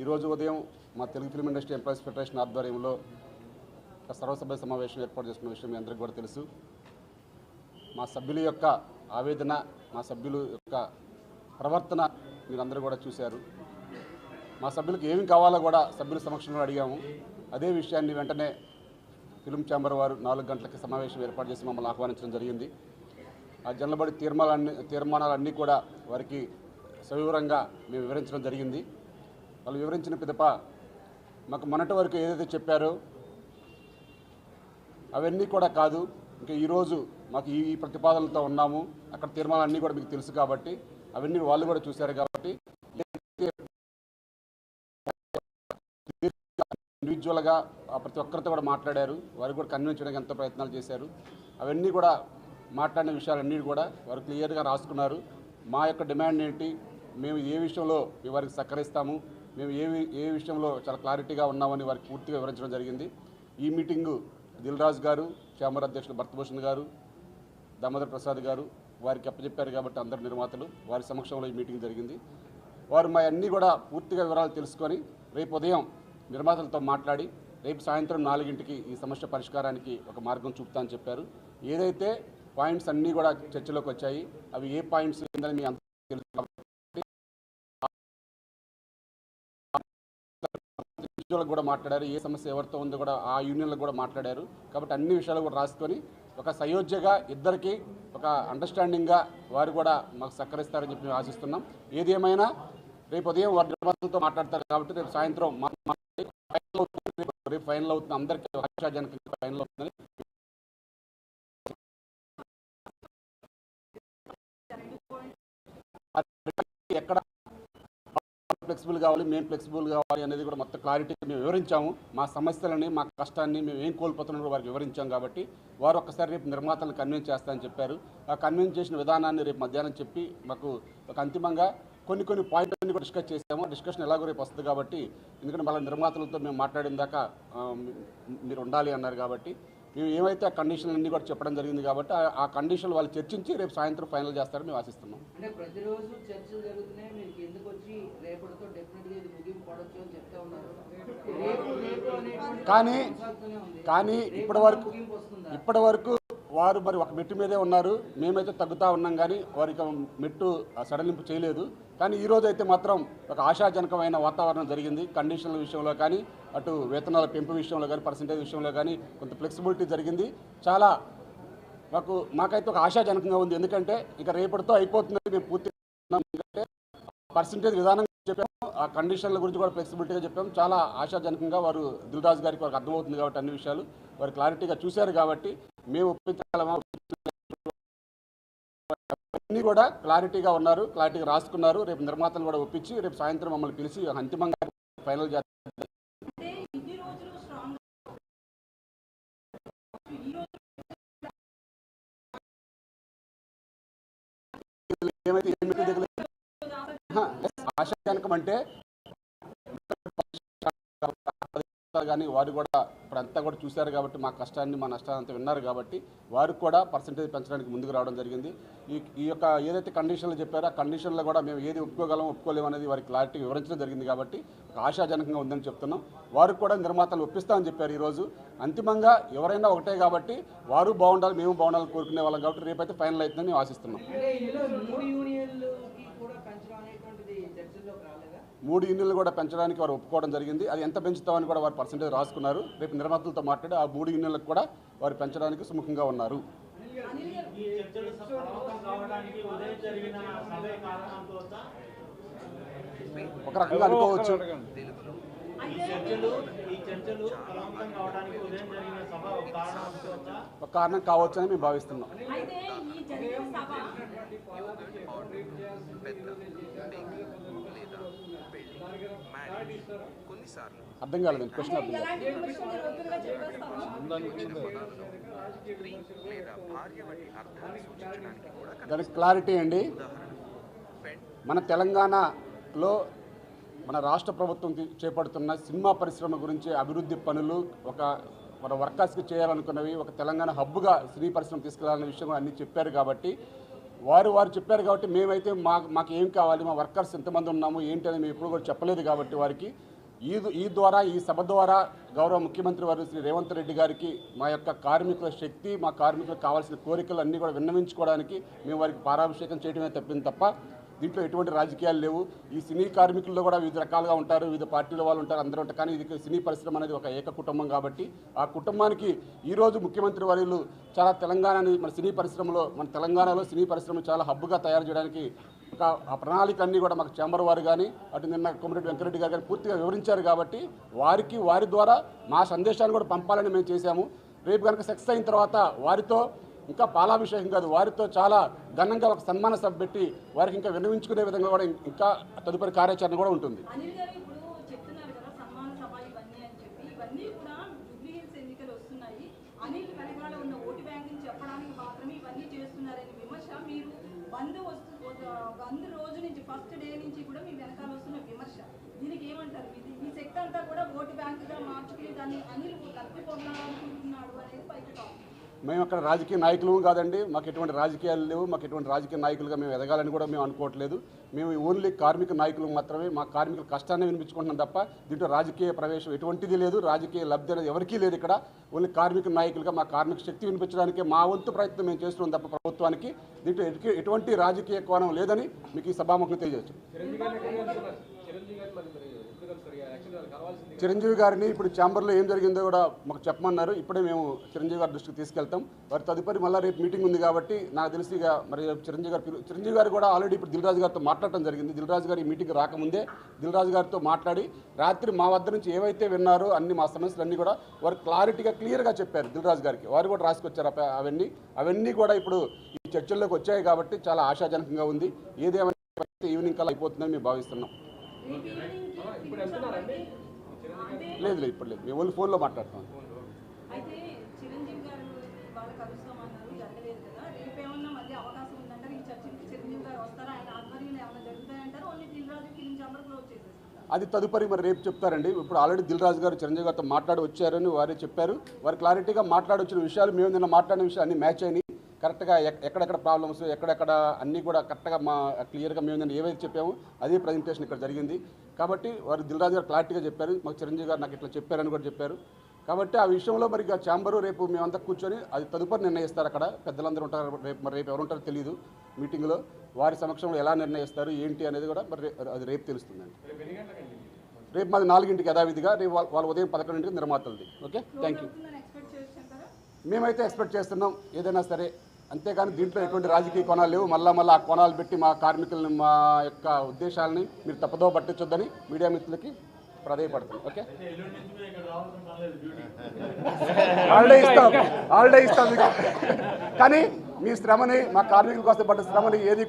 ఈరోజు ఉదయం మా Telugu film industry employees federation ఆధ్వర్యంలో ఒక సర్వసభ్య సమావేశం ఏర్పాటు చేసుకున్న విషయం మీ అందరికీ కూడా తెలుసు. మా సభ్యుల యొక్క ఆవేదన మా సభ్యుల యొక్క ప్రవర్తన మీరందరూ కూడా చూశారు. మా సభ్యులకు ఏమి కావాలో కూడా సభ్యుల సమక్షంలో అడిగాము. అదే విషయాన్ని వెంటనే ఫిల్మ్ ఛాంబర్ వారు నాలుగు గంటలకి సమావేశం ఏర్పాటు చేసి మమ్మల్ని ఆహ్వానించడం జరిగింది. ఆ జనబడి తీర్మానాలన్నీ తీర్మానాలన్నీ కూడా వారికి సవివరంగా మేము వివరించడం జరిగింది. వాళ్ళు వివరించిన పిదప మాకు మొన్నటి వరకు ఏదైతే చెప్పారో అవన్నీ కూడా కాదు. ఇంకా ఈరోజు మాకు ఈ ప్రతిపాదనలతో ఉన్నాము. అక్కడ తీర్మానాలన్నీ కూడా మీకు తెలుసు కాబట్టి అవన్నీ వాళ్ళు కూడా చూశారు కాబట్టి ఇండివిజువల్గా ప్రతి ఒక్కరితో కూడా మాట్లాడారు. వారు కూడా కన్విన్స్ చేయడానికి ఎంతో ప్రయత్నాలు చేశారు. అవన్నీ కూడా మాట్లాడిన విషయాలన్నీ కూడా వారు క్లియర్గా రాసుకున్నారు. మా యొక్క డిమాండ్ ఏంటి? మేము ఏ విషయంలో వారికి సహకరిస్తాము? మేము ఏ ఏ విషయంలో చాలా క్లారిటీగా ఉన్నామని వారికి పూర్తిగా వివరించడం జరిగింది. ఈ మీటింగు దిల్రాజ్ గారు ఛాంబర్ అధ్యక్షుడు భర్తభూషణ్ గారు దామోదర్ ప్రసాద్ గారు వారికి అప్పచెప్పారు కాబట్టి అందరు నిర్మాతలు వారి సమక్షంలో ఈ మీటింగ్ జరిగింది. వారు మా అన్నీ కూడా పూర్తిగా వివరాలు తెలుసుకొని రేపు ఉదయం నిర్మాతలతో మాట్లాడి రేపు సాయంత్రం నాలుగింటికి ఈ సమస్య పరిష్కారానికి ఒక మార్గం చూపుతా అని చెప్పారు. ఏదైతే పాయింట్స్ అన్నీ కూడా చర్చలోకి వచ్చాయి అవి ఏ పాయింట్స్ ఉందని మీ అందరూ తెలుసు. ఉద్యోగులకు కూడా మాట్లాడారు ఏ సమస్య ఎవరితో ఉందో కూడా ఆ యూనియన్లకు కూడా మాట్లాడారు కాబట్టి అన్ని విషయాలు కూడా రాసుకొని ఒక సయోధ్యగా ఇద్దరికి ఒక అండర్స్టాండింగ్గా వారు కూడా మాకు సహకరిస్తారని చెప్పి మేము ఆశిస్తున్నాం ఏది ఏమైనా రేపు ఉదయం వారి మాట్లాడతారు కాబట్టి రేపు సాయంత్రం అవుతుంది. రేపు- ఫైనల్ అవుతుంది అందరికీ ఆశాజనకంగా ఫైనల్ అవుతుంది ఫ్లెక్సిబుల్ కావాలి మేము ఫ్లెక్సిబుల్ కావాలి అనేది కూడా మొత్తం క్లారిటీ మేము వివరించాము. మా సమస్యలని మా కష్టాన్ని మేము ఏం కోల్పోతున్నాం కూడా వారికి వివరించాం కాబట్టి వారు ఒక్కసారి రేపు నిర్మాతలను కన్విన్స్ చేస్తామని చెప్పారు. ఆ కన్విన్స్ చేసిన విధానాన్ని రేపు మధ్యాహ్నం చెప్పి మాకు ఒక అంతిమంగా కొన్ని కొన్ని పాయింట్లన్నీ కూడా డిస్కస్ చేసాము డిస్కషన్ ఎలాగో రేపు వస్తుంది కాబట్టి ఎందుకంటే మళ్ళీ నిర్మాతలతో మేము మాట్లాడిన దాకా మీరు ఉండాలి అన్నారు కాబట్టి ఏమైతే ఆ కండిషన్లు అన్నీ కూడా చెప్పడం జరిగింది కాబట్టి ఆ- కండిషన్లు వాళ్ళు చర్చించి రేపు సాయంత్రం ఫైనల్ చేస్తారని మేము ఆశిస్తున్నాం. కానీ. కానీ ఇప్పటి వరకు ఇప్పటి వరకు వారు మరి ఒక మెట్టు మీదే ఉన్నారు. మేమైతే తగ్గుతూ ఉన్నాం కానీ వారికి మెట్టు సడలింపు చేయలేదు. కానీ ఈరోజు అయితే మాత్రం ఒక ఆశాజనకమైన వాతావరణం జరిగింది. కండిషన్ల విషయంలో కానీ అటు వేతనాల పెంపు విషయంలో కానీ పర్సంటేజ్ విషయంలో కానీ కొంత ఫ్లెక్సిబిలిటీ జరిగింది. చాలా మాకు మాకైతే ఒక ఆశాజనకంగా ఉంది. ఎందుకంటే ఇక రేపటితో అయిపోతుందని మేము పూర్తి ఉన్నాం. ఎందుకంటే పర్సంటేజ్ విధానం చెప్పాము. ఆ కండిషన్ల గురించి కూడా ఫ్లెక్సిబిలిటీగా చెప్పాము చాలా ఆశాజనకంగా వారు దిల్రాజు గారికి వారికి అర్థమవుతుంది కాబట్టి అన్ని విషయాలు. వారు క్లారిటీగా చూశారు కాబట్టి మేము ఒప్పించగలమా? అన్నీ కూడా క్లారిటీగా ఉన్నారు క్లారిటీగా రాసుకున్నారు. రేపు నిర్మాతలు కూడా ఒప్పించి రేపు సాయంత్రం మమ్మల్ని పిలిచి అంతిమంగా ఫైనల్ చేస్తారు. ఏమైతే ఆశాజనకం అంటే కానీ వారు కూడా ఇప్పుడు అంతా కూడా చూశారు కాబట్టి మా కష్టాన్ని మా నష్టాన్ని అంతా విన్నారు కాబట్టి వారికి కూడా పర్సంటేజ్ పెంచడానికి ముందుకు రావడం జరిగింది. ఈ ఈ యొక్క ఏదైతే కండిషన్లు చెప్పారో ఆ కండిషన్లో కూడా మేము ఏది ఒప్పుకోగలం ఒప్పుకోలేము అనేది వారికి క్లారిటీ వివరించడం జరిగింది కాబట్టి ఆశాజనకంగా ఉందని చెప్తున్నాం. వారు కూడా నిర్మాతలు ఒప్పిస్తామని చెప్పారు ఈరోజు. అంతిమంగా ఎవరైనా ఒకటే కాబట్టి వారు బాగుండాలి మేము బాగుండాలని కోరుకునే వాళ్ళం కాబట్టి రేపైతే ఫైనల్ అవుతుందని మేము ఆశిస్తున్నాం అంటే ఇందులో మూడు యూనియన్లకి కూడా పెంచడం అనేటువంటిది చర్చల్లోకి రాలేదా మూడు యూనియన్లు కూడా పెంచడానికి వారు ఒప్పుకోవడం జరిగింది అది ఎంత పెంచుతామని కూడా వారు పర్సంటేజ్ రాసుకున్నారు రేపు నిర్మాతలతో మాట్లాడి ఆ మూడు యూనియన్లకు కూడా వారు పెంచడానికి సుముఖంగా ఉన్నారు ఒక రకంగా అనుకోవచ్చు ఈ చర్చలు ఈ చర్చలు ఫలవంతం కావడానికి ఉదయం జరిగిన సభ ఒక కారణం అనుకోవచ్చా ఒక కారణం కావచ్చు అని మేము భావిస్తున్నాం అయితే ఈ జరిగిన సభ కొన్నిసార్లు అర్థం కాలేదు క్వశ్చన్ అర్థం కాలేదు. దానికి క్లారిటీ అండి మన తెలంగాణలో మన రాష్ట్ర ప్రభుత్వం చేపడుతున్న సినిమా పరిశ్రమ గురించి అభివృద్ధి పనులు ఒక మన వర్కర్స్కి చేయాలనుకున్నవి ఒక తెలంగాణ హబ్గా సినీ పరిశ్రమ తీసుకెళ్ళాలనే విషయం అన్ని చెప్పారు కాబట్టి వారు వారు చెప్పారు కాబట్టి మేమైతే మా మాకు ఏం కావాలి మా వర్కర్స్ ఎంతమంది ఉన్నాము ఏంటి అని మేము ఎప్పుడు కూడా చెప్పలేదు కాబట్టి వారికి. ఈ ఈ ద్వారా ఈ సభ ద్వారా గౌరవ ముఖ్యమంత్రి వారు శ్రీ రేవంత్ రెడ్డి గారికి మా యొక్క కార్మికుల శక్తి మా కార్మికులకు కావాల్సిన కోరికలు అన్నీ కూడా విన్నవించుకోవడానికి మేము వారికి పారాభిషేకం చేయడమే తప్పింది తప్ప దీంట్లో ఎటువంటి రాజకీయాలు లేవు. ఈ సినీ కార్మికుల్లో కూడా వివిధ రకాలుగా ఉంటారు వివిధ పార్టీల వాళ్ళు ఉంటారు అందరూ ఉంటారు. కానీ ఇది సినీ పరిశ్రమ అనేది ఒక ఏక కుటుంబం కాబట్టి ఆ కుటుంబానికి ఈరోజు ముఖ్యమంత్రి వర్యులు చాలా తెలంగాణని మన సినీ పరిశ్రమలో మన తెలంగాణలో సినీ పరిశ్రమ చాలా హబ్బుగా తయారు చేయడానికి ఒక ఆ ప్రణాళిక అన్నీ కూడా మాకు చాంబర్ వారు కానీ అటు నిన్న కొమరెడ్డి వెంకరెడ్డి గారు కానీ పూర్తిగా వివరించారు కాబట్టి వారికి వారి ద్వారా మా సందేశాన్ని కూడా పంపాలని మేము చేశాము. రేపు కనుక సక్సెస్ అయిన తర్వాత వారితో ఇంకా పాలాభిషేకం కాదు వారితో చాలా ఘనంగా ఒక సన్మాన సభ పెట్టి వారికి ఇంకా విన్నవించుకునే విధంగా కూడా ఇంకా తదుపరి కార్యాచరణ కూడా ఉంటుంది. కూడా ఓటు ఫస్ట్ డే నుంచి ఈ శక్తి అంతా కూడా ఓటు బ్యాంకుగా మార్చుకుని దాన్ని అనిల్ కత్తి పొందాలనుకుంటున్నాడు అనేది బయట మేము అక్కడ రాజకీయ నాయకులు కాదండి. మాకు ఎటువంటి రాజకీయాలు లేవు. మాకు ఎటువంటి రాజకీయ నాయకులుగా మేము ఎదగాలని కూడా మేము అనుకోవట్లేదు. మేము ఓన్లీ కార్మిక నాయకులు మాత్రమే మా కార్మికుల కష్టాన్ని వినిపించుకుంటున్నాం తప్ప దీంట్లో రాజకీయ ప్రవేశం ఎటువంటిది లేదు. రాజకీయ లబ్ధి అనేది ఎవరికీ లేదు ఇక్కడ. ఓన్లీ కార్మిక నాయకులుగా మా కార్మిక శక్తి వినిపించడానికి మా వంతు ప్రయత్నం మేము చేస్తున్నాం తప్ప ప్రభుత్వానికి దీంట్లో ఎటువంటి రాజకీయ కోణం లేదని మీకు ఈ సభాముఖం తెలియజేయచ్చు. చిరంజీవి గారిని ఇప్పుడు ఛాంబర్లో ఏం జరిగిందో కూడా మాకు చెప్పమన్నారు. ఇప్పుడే మేము చిరంజీవి గారి దృష్టికి తీసుకెళ్తాం. వారి తదుపరి మళ్ళీ రేపు మీటింగ్ ఉంది కాబట్టి నాకు తెలిసి ఇక మరి చిరంజీవి గారు చిరంజీవి గారు కూడా ఆల్రెడీ ఇప్పుడు దిల్ రాజు గారితో మాట్లాడటం జరిగింది. దిల్ రాజు గారు ఈ మీటింగ్ రాకముందే దిల్ రాజు గారితో మాట్లాడి రాత్రి మా వద్ద నుంచి ఏవైతే విన్నారో అన్ని మా సమస్యలు అన్నీ కూడా వారు క్లారిటీగా క్లియర్గా చెప్పారు దిల్ రాజు గారికి. వారు కూడా రాసుకొచ్చారు అవన్నీ. అవన్నీ కూడా ఇప్పుడు ఈ చర్చల్లోకి వచ్చాయి కాబట్టి చాలా ఆశాజనకంగా ఉంది. ఏదేమైనా ఈవినింగ్ కల్లా అయిపోతుందని మేము భావిస్తున్నాం. లేదు లేదు ఇప్పుడు లేదు. మేము ఓన్లీ ఫోన్లో మాట్లాడుతున్నాం. అది తదుపరి మరి రేపు చెప్తారండి. ఇప్పుడు ఆల్రెడీ దిల్ రాజు గారు చిరంజీవి గారితో మాట్లాడి వచ్చారని వారే చెప్పారు. వారు క్లారిటీగా మాట్లాడి వచ్చిన విషయాలు మేము నిన్న మాట్లాడిన విషయాలు అన్ని మ్యాచ్ అయినాయి. కరెక్ట్గా ఎక్- ఎక్కడెక్కడ ప్రాబ్లమ్స్ ఎక్కడెక్కడ అన్నీ కూడా కరెక్ట్గా మా క్లియర్గా మేము నిన్న ఏవైతే చెప్పామో అదే ప్రజెంటేషన్ ఇక్కడ జరిగింది. కాబట్టి వారు దిల్ రాజు గారు క్లారిటీగా చెప్పారు మాకు చిరంజీవి గారు నాకు ఇట్లా చెప్పారని కూడా చెప్పారు. కాబట్టి ఆ విషయంలో మరి ఛాంబరు రేపు మేమంతా కూర్చొని అది తదుపరి నిర్ణయిస్తారు అక్కడ. పెద్దలందరూ ఉంటారు రేపు మరి రేపు ఎవరు ఉంటారో తెలియదు మీటింగ్లో. వారి సమక్షంలో ఎలా నిర్ణయిస్తారు ఏంటి అనేది కూడా మరి అది రేపు తెలుస్తుందండి. రేపు మాది నాలుగింటికి యథావిధిగా రేపు వాళ్ళ వాళ్ళ ఉదయం పదకొండింటికి నిర్మాతలది. ఓకే? Thank you. మేమైతే ఎక్స్పెక్ట్ చేస్తున్నాం ఏదైనా సరే అంతేకాని దీంట్లో ఎటువంటి రాజకీయ కోణాలు లేవు. మళ్ళా మళ్ళీ ఆ కోణాలు పెట్టి మా కార్మికులను మా యొక్క ఉద్దేశాలని మీరు తప్పదో పట్టించొద్దని మీడియా మిత్రులకి ప్రాధాయపడతాం ఓకే? హాలిడే ఇస్తాం. హాలిడే ఇస్తాం కానీ మీ శ్రమని మా కార్మికుల కోసం పడ్డ శ్రమని ఏది